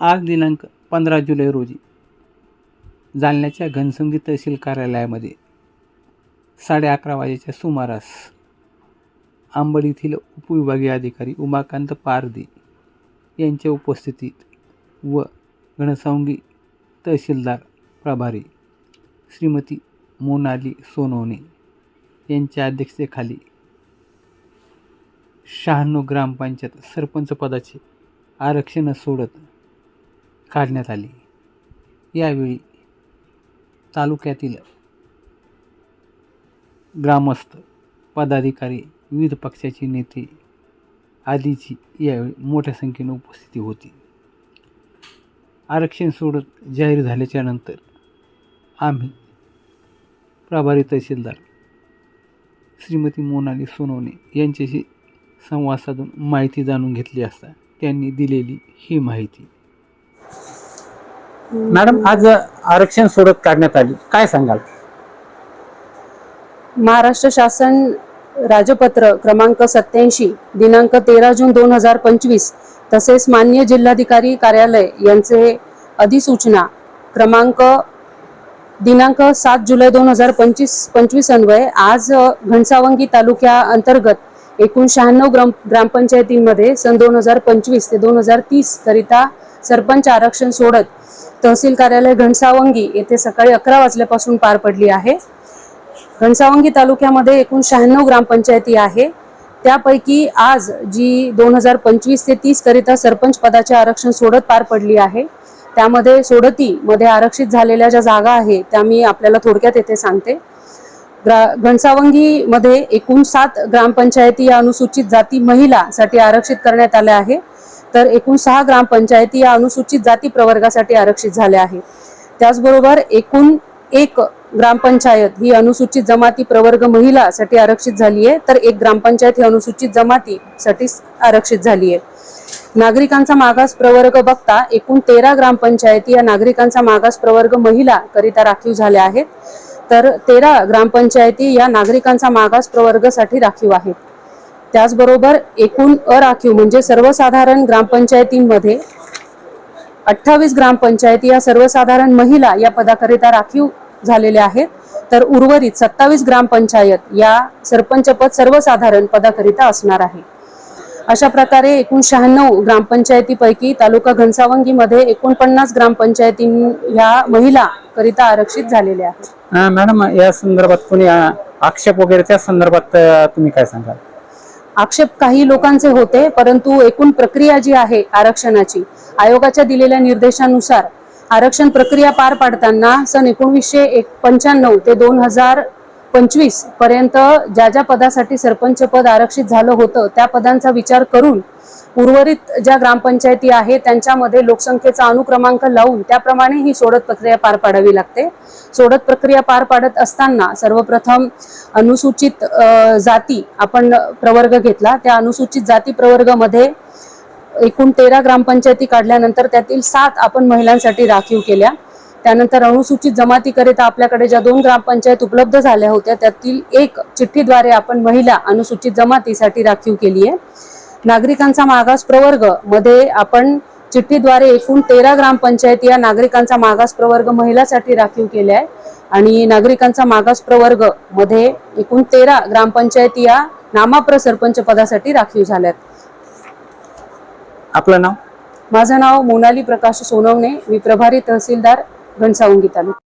आज दिनांक पंधरा जुलै रोजी जालन्याच्या घनसंगी तहसील कार्यालयामध्ये साडे अकरा वाजेच्या सुमारास आंबड येथील उपविभागीय अधिकारी उमाकांत पारदी यांच्या उपस्थितीत व घनसावंगी तहसीलदार प्रभारी श्रीमती मोनाली सोनवणे यांच्या अध्यक्षतेखाली शहाण्णव ग्रामपंचायत सरपंच पदाचे आरक्षण सोडत काढण्यात आली. यावेळी तालुक्यातील ग्रामस्थ पदाधिकारी विविध पक्षाचे नेते आदीची यावेळी मोठ्या संख्येने उपस्थिती होती. आरक्षण सोडत जाहीर झाल्याच्यानंतर आम्ही प्रभारी तहसीलदार श्रीमती मोनाली सोनवणे यांच्याशी संवाद साधून माहिती जाणून घेतली असता त्यांनी दिलेली ही माहिती. मॅडम आज आरक्षण सोडत काढण्यात आली. काय सांगाल? महाराष्ट्र शासन राजपत्र क्रमांक सत्याऐंशी दिनांक तेरा जून दोन हजार पंचवीस तसेच मान्य जिल्हाधिकारी कार्यालय यांचे अधिसूचना क्रमांक दिनांक सात जुलै दोन हजार पंचवीस पंचवीस अन्वये आज घनसावंगी तालुक्या अंतर्गत एकूण शहाण्णव ग्राम ग्रामपंचायतींमध्ये सन दोन हजार पंचवीस ते दोन हजार तीस करिता सरपंच आरक्षण सोडत तहसील कार्यालय घनसावंगी येथे सकाळी अकरा वाजल्यापासून पार पडली आहे. घनसावंगी तालुक्यामध्ये एकूण शहाण्णव ग्रामपंचायती आहे. त्यापैकी आज जी दोन हजार पंचवीस ते तीस करिता सरपंच पदाचे आरक्षण सोडत पार पडली आहे त्यामध्ये सोडतीमध्ये आरक्षित झालेल्या ज्या जागा आहे त्या मी आपल्याला थोडक्यात येथे सांगते. ग्रा घनसावंगी मध्ये एकूण सात ग्रामपंचायती या अनुसूचित जाती महिलासाठी आरक्षित करण्यात आल्या आहे. तर एकूण सहा ग्रामपंचायती या अनुसूचित जाती प्रवर्गासाठी आरक्षित झाल्या आहे. त्याचबरोबर एकूण एक ग्रामपंचायत ही अनुसूचित जमाती प्रवर्ग महिलासाठी आरक्षित झाली आहे. तर एक ग्रामपंचायत ही अनुसूचित जमातीसाठी आरक्षित झाली आहे. नागरिकांचा मागास प्रवर्ग बघता एकूण तेरा ग्रामपंचायती या नागरिकांचा मागास प्रवर्ग महिला करिता राखीव झाल्या आहेत. तर तेरा ग्रामपंचायती या नागरिकांचा मागास प्रवर्गासाठी राखीव आहेत. त्याचबरोबर एकूण अराखीव म्हणजे सर्वसाधारण ग्रामपंचायतींमध्ये अठ्ठावीस ग्रामपंचायती या सर्वसाधारण महिला या पदाकरिता राखीव झालेल्या आहेत. तर उर्वरित सत्तावीस ग्रामपंचायत या सरपंचपद सर्वसाधारण पदाकरिता असणार आहे. अशा प्रकारे एकूण शहाण्णव ग्रामपंचायतीपैकी तालुका घनसावंगीमध्ये एकोणपन्नास ग्रामपंचायती ह्या महिला करिता आरक्षित झालेल्या आहेत. मॅडम या संदर्भात कोणी आक्षेप वगैरे त्या संदर्भात तुम्ही काय सांगाल? आक्षेप काही लोकांचे होते परंतु एकूण प्रक्रिया जी आहे आरक्षणाची आयोगाच्या दिलेल्या निर्देशानुसार आरक्षण प्रक्रिया पार पाडताना सन एकोणवीसशे एक पंच्याण्णव ते दोन हजार पंचवीसपर्यंत ज्या ज्या पदासाठी सरपंच पद आरक्षित झालं होतं त्या पदांचा विचार करून उर्वरित ज्या ग्रामपंचायती आहेत त्यांच्यामध्ये लोकसंख्येचा अनुक्रमांक लावून त्याप्रमाणे ही सोडत प्रक्रिया पार पाडावी लागते. सोडत प्रक्रिया पार पाडत असताना सर्वप्रथम अनुसूचित जाती आपण प्रवर्ग घेतला. त्या अनुसूचित जाती प्रवर्गामध्ये एकूण तेरा ग्रामपंचायती काढल्यानंतर त्यातील सात आपण महिलांसाठी राखीव केल्या. त्यानंतर अनुसूचित जमातीकरिता आपल्याकडे ज्या दोन ग्रामपंचायत उपलब्ध झाल्या होत्या त्यातील एक चिठ्ठीद्वारे आपण महिला अनुसूचित जमातीसाठी राखीव केली आहे. नागरिकांचा मागास प्रवर्गमध्ये आपण चिठ्ठीद्वारे एकूण तेरा ग्रामपंचायती या नागरिकांचा मागास प्रवर्ग महिलासाठी राखीव केल्या आहे आणि नागरिकांचा मागास प्रवर्गमध्ये एकूण तेरा ग्रामपंचायती या नामाप्र सरपंच पदासाठी राखीव झाल्यात. आपलं नाव? माझं नाव मोनाली प्रकाश सोनवणे मी प्रभारी तहसीलदार घनसावंगी तालुका.